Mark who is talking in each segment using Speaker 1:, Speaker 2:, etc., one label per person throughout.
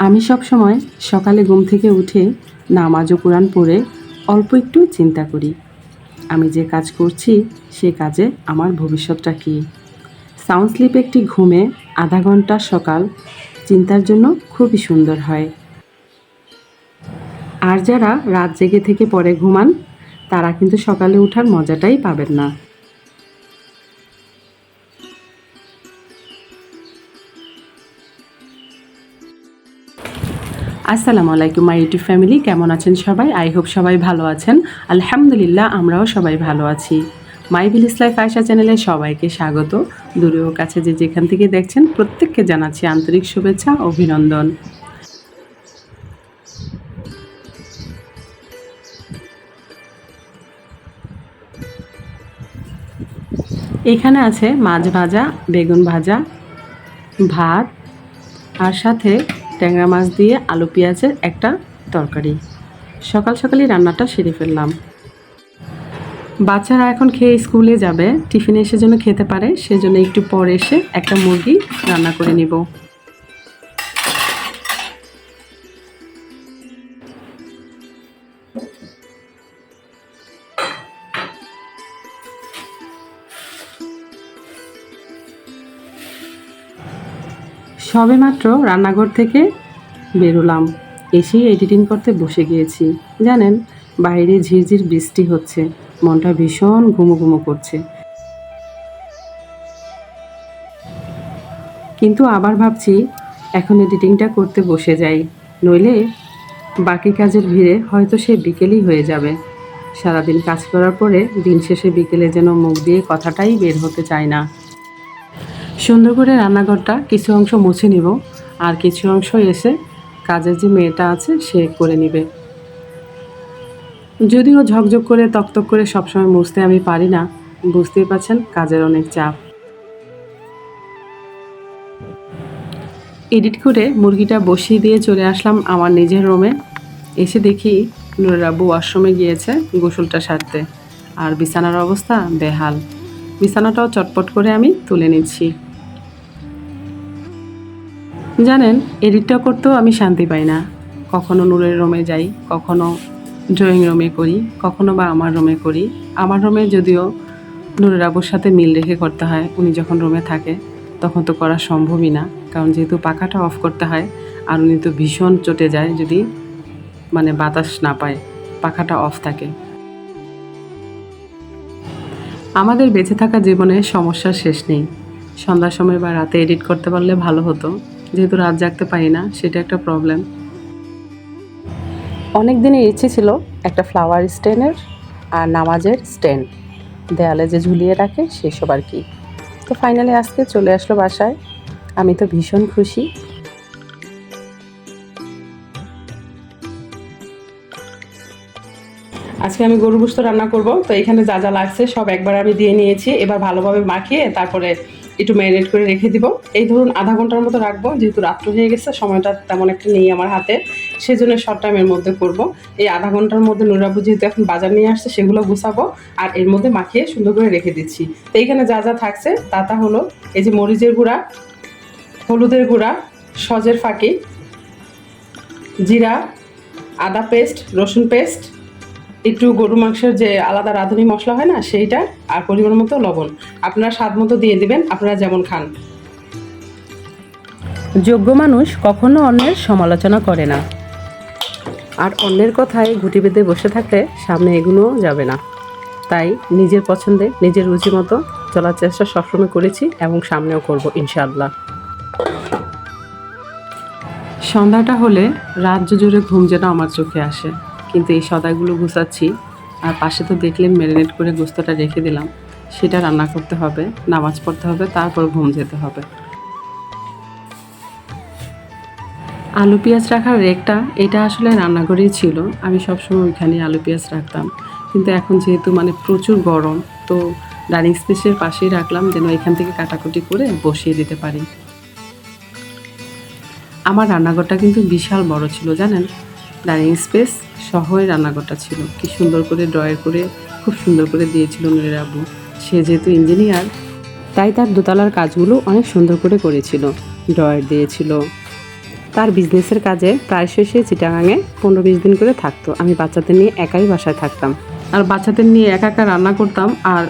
Speaker 1: আমি সব সময় সকালে ঘুম থেকে উঠে নামাজ ও কোরআন পড়ে অল্প একটু চিন্তা করি। আমি যে কাজ করছি, সে কাজে আমার ভবিষ্যৎটা কী? সাউন্ড স্লিপ একটি ঘুমে আধা ঘণ্টা সকাল চিন্তার জন্য খুবই সুন্দর হয়। আর যারা রাত জেগে থেকে পরে ঘুমান, তারা কিন্তু সকালে ওঠার মজাটাই পাবেন না। আসসালামু আলাইকুম মাই ইউটিউব ফ্যামিলি কেমন আছেন সবাই? আই হোপ সবাই ভালো আছেন। আলহামদুলিল্লাহ, আমরাও সবাই ভালো আছি। মাই ভিলেজ লাইফ আয়সা চ্যানেলে সবাইকে স্বাগত। দূরে ও কাছে যে যেখান থেকে দেখছেন, প্রত্যেককে জানাচ্ছি আন্তরিক শুভেচ্ছা, অভিনন্দন। এখানে আছে মাছ ভাজা, বেগুন ভাজা, ভাত, আর সাথে ট্যাংরা মাছ দিয়ে আলু পেঁয়াজের একটা তরকারি। সকাল সকালই রান্নাটা সেরে ফেললাম। বাচ্চারা এখন খেয়ে স্কুলে যাবে, টিফিনে এসে যেন খেতে পারে, সেজন্য একটু পরে এসে একটা মুরগি রান্না করে নিব। সবেমাত্র রান্নাঘর থেকে বেরোলাম। এসেই এডিটিং করতে বসে গিয়েছি। জানেন, বাইরে ঝিরঝির বৃষ্টি হচ্ছে। মনটা ভীষণ ঘুমো ঘুমো করছে। কিন্তু আবার ভাবছি, এখন এডিটিংটা করতে বসে যাই। নইলে বাকি কাজের ভিড়ে হয়তো সে বিকেলই হয়ে যাবে। সারাদিন কাজ করার পরে দিন শেষে বিকেলে যেন মুখ দিয়ে কথাটাই বের হতে চায় না। সুন্দর করে রান্নাঘরটা কিছু অংশ মুছে নিব। আর কিছু অংশ এসে কাজের যে মেয়েটা আছে, সে করে নিবে। যদিও ঝকঝক করে, তকতক করে সবসময় মুছতে আমি পারি না, বুঝতেই পারছেন কাজের অনেক চাপ। এডিট করে মুরগিটা বসিয়ে দিয়ে চলে আসলাম আমার নিজের রুমে। এসে দেখি নুরের আব্বু ওয়াশরুমে গিয়েছে গোসলটা সারতে। আর বিছানার অবস্থা বেহাল। বিছানাটাও চটপট করে আমি তুলে নিচ্ছি। জানেন এডিটটা করতেও আমি শান্তি পাই না। কখনো নূরের রুমে যাই, কখনো ড্রয়িং রুমে করি, কখনো বা আমার রুমে করি। আমার রুমে যদিও নূরের আবুর সাথে মিল রেখে করতে হয়, উনি যখন রুমে থাকে, তখন তো করা সম্ভবই না। কারণ যেহেতু পাখাটা অফ করতে হয়, আর উনি তো ভীষণ চটে যায় যদি মানে বাতাস না পায়, পাখাটা অফ থাকে। আমাদের বেঁচে থাকা জীবনে সমস্যার শেষ নেই। সন্ধ্যার সময় বা রাতে এডিট করতে পারলে ভালো হতো। যেহেতু রাত জাগতে পারি না, সেটা একটা প্রবলেম অনেক দিনের ইচ্ছে ছিল একটা ফ্লাওয়ার স্ট্যান্ডের আর নামাজের স্ট্যান্ড দেয়ালে যে ঝুলিয়ে রাখে, সেসব আর কি। তো ফাইনালি আজকে চলে আসলো বাসায়। আমি তো ভীষণ খুশি। আজকে আমি গরু রান্না করব। তো এখানে যা যা লাগছে সব একবার আমি দিয়ে নিয়েছি। এবার ভালোভাবে মাখিয়ে তারপরে একটু ম্যারিনেট করে রেখে দিব। এই ধরুন আধা ঘণ্টার মতো রাখব, যেহেতু রাত্র হয়ে গেছে, সময়টা তেমন একটা নেই আমার হাতে সেই জন্য শর্ট টাইমের মধ্যে করব। এই আধা ঘণ্টার মধ্যে নুরাবু যেহেতু এখন বাজার নিয়ে আসছে, সেগুলো গুছাবো আর এর মধ্যে মাখিয়ে সুন্দর করে রেখে দিচ্ছি। তো এইখানে যা যা থাকছে, তা তা হলো এই যে মরিচের গুঁড়া, হলুদের গুঁড়া, সজের ফাঁকি, জিরা, আদা পেস্ট রসুন পেস্ট একটু গরু মাংসের যে আলাদা রাঁধুনি মশলা হয় না সেইটা আর পরিমাণ মতো লবণ। আপনারা স্বাদ মতো দিয়ে দিবেন আপনারা যেমন খান। যোগ্য মানুষ কখনো অন্যের সমালোচনা করে না। আর অন্যের কথায় ঘুটি বেঁধে বসে থাকলে সামনে এগুলোও যাবে না। তাই নিজের পছন্দে নিজের রুচি মতো চলার চেষ্টা সবসময় করেছি এবং সামনেও করব ইনশাআল্লাহ। সন্ধ্যাটা হলে রাত জুড়ে ঘুম যেন আমার চোখে আসে। কিন্তু এই সদাগুলো গুছাচ্ছি। আর পাশে তো দেখলেন ম্যারিনেট করে গোস্তটা রেখে দিলাম। সেটা রান্না করতে হবে, নামাজ পড়তে হবে, তারপর ঘুম যেতে হবে। আলু পেঁয়াজ রাখার রেকটা এটা আসলে রান্নাঘরেই ছিল। আমি সবসময় ওইখানে আলু পেঁয়াজ রাখতাম। কিন্তু এখন যেহেতু মানে প্রচুর গরম, তো ডাইনিং স্পেসের পাশেই রাখলাম, যেন এখান থেকে কাটাকুটি করে বসিয়ে দিতে পারি। আমার রান্নাঘরটা কিন্তু বিশাল বড় ছিল, জানেন? ডাইনিং স্পেস সহই রান্নাঘরটা ছিল। কি সুন্দর করে ড্রয়ার করে খুব সুন্দর করে দিয়েছিল নুরের আব্বু। সে যেহেতু ইঞ্জিনিয়ার, তাই তার দোতলার কাজগুলো অনেক সুন্দর করে করেছিল। ড্রয়ার দিয়েছিল। তার বিজনেসের কাজে প্রায়শই সে চিটাগাঙে পনেরো বিশ দিন করে থাকতো। আমি বাচ্চাদের নিয়ে একাই বাসায় থাকতাম। আর বাচ্চাদের নিয়ে একা একা রান্না করতাম আর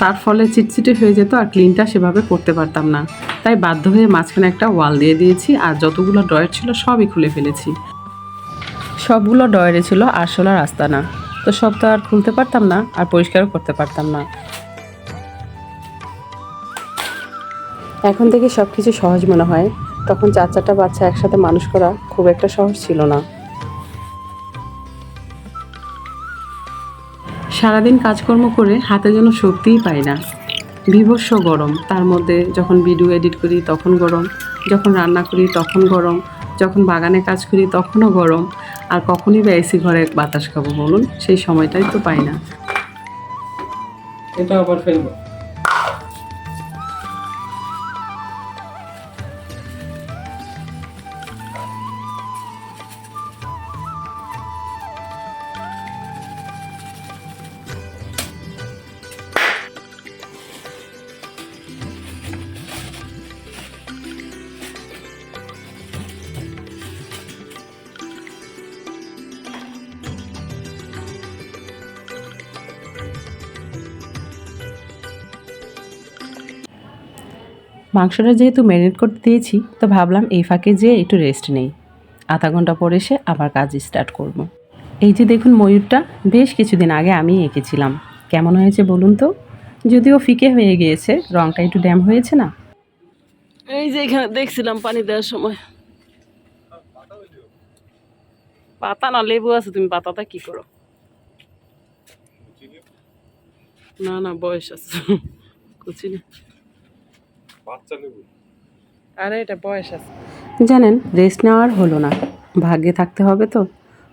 Speaker 1: তার ফলে চিটচিটে হয়ে যেত আর ক্লিনটা সেভাবে করতে পারতাম না। তাই বাধ্য হয়ে মাঝখানে একটা ওয়াল দিয়ে দিয়েছি আর যতগুলো ড্রয়ার ছিল সবই খুলে ফেলেছি। সবগুলো ডয়ারে ছিল আরশোলা রাস্তা না তো সব তো আর খুলতে পারতাম না, আর পরিষ্কারও করতে পারতাম না। এখন থেকে সব কিছু সহজ মনে হয়। তখন চার চারটা বাচ্চা একসাথে মানুষ করা খুব একটা সহজ ছিল না। সারাদিন কাজকর্ম করে হাতে যেন শক্তিই পাই না। বিভৎস গরম, তার মধ্যে যখন ভিডিও এডিট করি তখন গরম, যখন রান্না করি তখন গরম। যখন বাগানে কাজ করি তখনও গরম, আর কখনই বা এসি ঘরে বাতাস খাব বলুন, সেই সময়টাই তো পাই না।
Speaker 2: এটা আবার ফেলব।
Speaker 1: মাংসটা যেহেতু ম্যারিনেট করতে দিয়েছি, তো ভাবলাম এই ফাঁকে যেয়ে একটু রেস্ট নেই। আধা ঘণ্টা পরে এসে আবার কাজ স্টার্ট করব। এই যে দেখুন ময়ূরটা, বেশ কিছুদিন আগে আমি এঁকেছিলাম। কেমন হয়েছে বলুন তো? যদিও ফিকে হয়ে গিয়েছে, রংটা একটু ড্যাম হয়েছে না? এই যে এখানে দেখছিলাম পানি দেওয়ার সময়। পাতা না, লেবু আছে, তুমি পাতাটা কি করো? না না, বয়স আছে। কুচি না।
Speaker 2: বাচ্চা লেবু
Speaker 1: আরে এটা বয়স আছে। জানেন রেস্ট নেওয়ার হলো না। ভাগ্যে থাকতে হবে তো।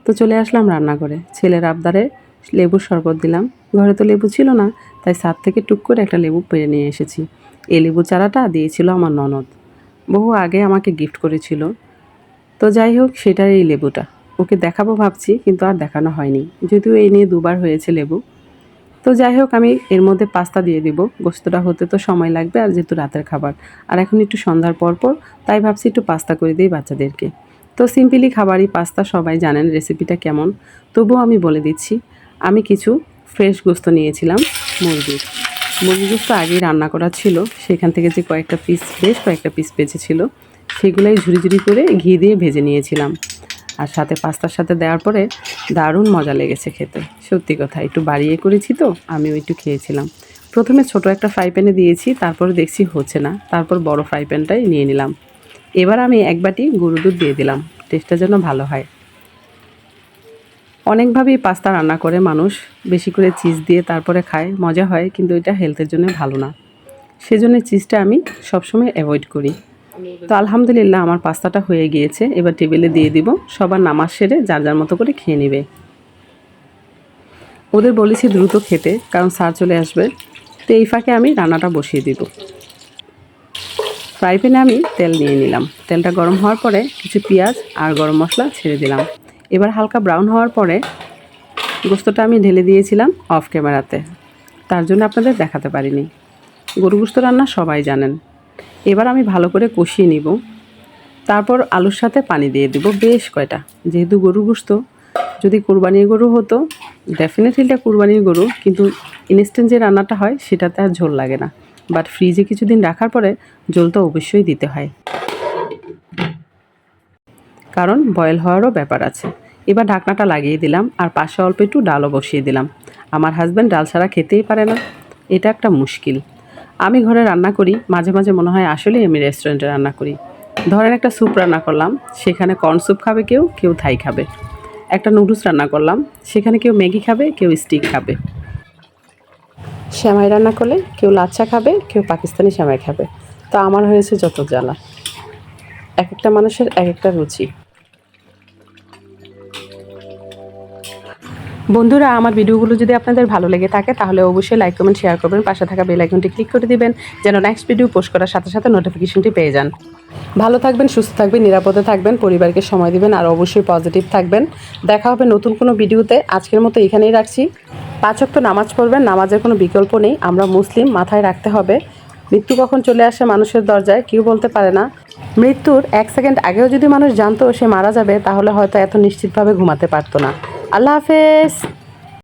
Speaker 1: তো চলে আসলাম রান্না করে ছেলের আবদারে লেবুর শরবত দিলাম। ঘরে তো লেবু ছিল না তাই সাত থেকে টুক করে একটা লেবু পেরে নিয়ে এসেছি। এই লেবু চারাটা দিয়েছিল আমার ননদ। বহু আগে আমাকে গিফট করেছিল। তো যাই হোক সেটার এই লেবুটা। ওকে দেখাবো ভাবছি কিন্তু আর দেখানো হয়নি। যদিও এই নিয়ে দুবার হয়েছে লেবু। তো যাই হোক, আমি এর মধ্যে পাস্তা দিয়ে দিব। গোস্তটা হতে তো সময় লাগবে, আর যেহেতু রাতের খাবার। আর এখন একটু সন্ধ্যার পর পর, তাই ভাবছি একটু পাস্তা করে দিই বাচ্চাদেরকে। তো সিম্পলি খাবারই পাস্তা, সবাই জানেন রেসিপিটা কেমন। তবুও আমি বলে দিচ্ছি, আমি কিছু ফ্রেশ গোস্ত নিয়েছিলাম, মুরগির। মুরগি গোস্ত আগেই রান্না করা ছিল, সেখান থেকে যে কয়েকটা পিস বেশ কয়েকটা পিস বেঁচেছিল, সেগুলাই ঝুরি ঝুরি করে ঘি দিয়ে ভেজে নিয়েছিলাম। আর সাথে পাস্তার সাথে দেওয়ার পরে দারুণ মজা লেগেছে খেতে। সত্যি কথা, একটু বাড়িয়ে করেছি তো, আমিও একটু খেয়েছিলাম। প্রথমে ছোট একটা ফ্রাই প্যানে দিয়েছি, তারপরে দেখছি হচ্ছে না, তারপর বড় ফ্রাই প্যানটাই নিয়ে নিলাম। এবার আমি এক বাটি গরু দুধ দিয়ে দিলাম, টেস্টটা যেন ভালো হয়। অনেকভাবেই পাস্তা রান্না করে মানুষ, বেশি করে চিজ দিয়ে তারপরে খায়, মজা হয়, কিন্তু এটা হেলথের জন্য ভালো না। সেজন্য চিজটা আমি সবসময় অ্যাভয়েড করি। তো আলহামদুলিল্লাহ আমার পাস্তাটা হয়ে গিয়েছে। এবার টেবিলে দিয়ে দিব। সবার নামাজ সেরে যার যার মতো করে খেয়ে নেবে। ওদের বলেছি দ্রুত খেতে, কারণ স্যার চলে আসবে। তো এই ফাঁকে আমি রান্নাটা বসিয়ে দিব। ফ্রাই প্যানে আমি তেল নিয়ে নিলাম। তেলটা গরম হওয়ার পরে কিছু পেঁয়াজ আর গরম মশলা ছেড়ে দিলাম। এবার হালকা ব্রাউন হওয়ার পরে গোস্তটা আমি ঢেলে দিয়েছিলাম অফ ক্যামেরাতে তার জন্য আপনাদের দেখাতে পারিনি। গরু গোস্ত রান্না সবাই জানেন। এবার আমি ভালো করে কষিয়ে নিব। তারপর আলুর সাথে পানি দিয়ে দেব বেশ কয়টা, যেহেতু গরু গোস্ত। যদি কোরবানির গরু হতো ডেফিনেটলি এটা কোরবানির গরু, কিন্তু ইনস্ট্যান্ট যে রান্নাটা হয়, সেটাতে আর ঝোল লাগে না। বাট ফ্রিজে কিছুদিন রাখার পরে জল তো অবশ্যই দিতে হয়। কারণ বয়েল হওয়ারও ব্যাপার আছে। এবার ঢাকনাটা লাগিয়ে দিলাম, আর পাশে অল্প একটু ডালও বসিয়ে দিলাম। আমার হাজব্যান্ড ডাল ছাড়া খেতেই পারে না। এটা একটা মুশকিল। আমি ঘরে রান্না করি, মাঝে মাঝে মনে হয় আসলেই আমি রেস্টুরেন্টে রান্না করি। ধরেন একটা স্যুপ রান্না করলাম, সেখানে কর্ন স্যুপ খাবে কেউ কেউ থাই খাবে। একটা নুডলস রান্না করলাম, সেখানে কেউ ম্যাগি খাবে, কেউ স্টিক খাবে। শ্যামাই রান্না করলে কেউ লাচ্ছা খাবে, কেউ পাকিস্তানি শ্যামাই খাবে। তো আমার হয়েছে যত জ্বালা। এক একটা মানুষের এক একটা রুচি। বন্ধুরা, আমার ভিডিওগুলো যদি আপনাদের ভালো লেগে থাকে, তাহলে অবশ্যই লাইক কমেন্ট শেয়ার করবেন। পাশে থাকা বেল আইকনটি ক্লিক করে দিবেন, যেন নেক্সট ভিডিও পোস্ট করার সাথে সাথে নোটিফিকেশনটি পেয়ে যান। ভালো থাকবেন, সুস্থ থাকবেন, নিরাপদে থাকবেন, পরিবারকে সময় দিবেন, আর অবশ্যই পজিটিভ থাকবেন। দেখা হবে নতুন কোনো ভিডিওতে। আজকের মতো এখানেই রাখছি। পাঁচক তো নামাজ পড়বেন, নামাজের কোনো বিকল্প নেই। আমরা মুসলিম, মাথায় রাখতে হবে। মৃত্যু কখন চলে আসে মানুষের দরজায়, কেউ বলতে পারে না। মৃত্যুর এক সেকেন্ড আগেও যদি মানুষ জানতো সে মারা যাবে, তাহলে হয়তো এত নিশ্চিতভাবে ঘুমাতে পারতো না। আল্লাহ হাফেজ।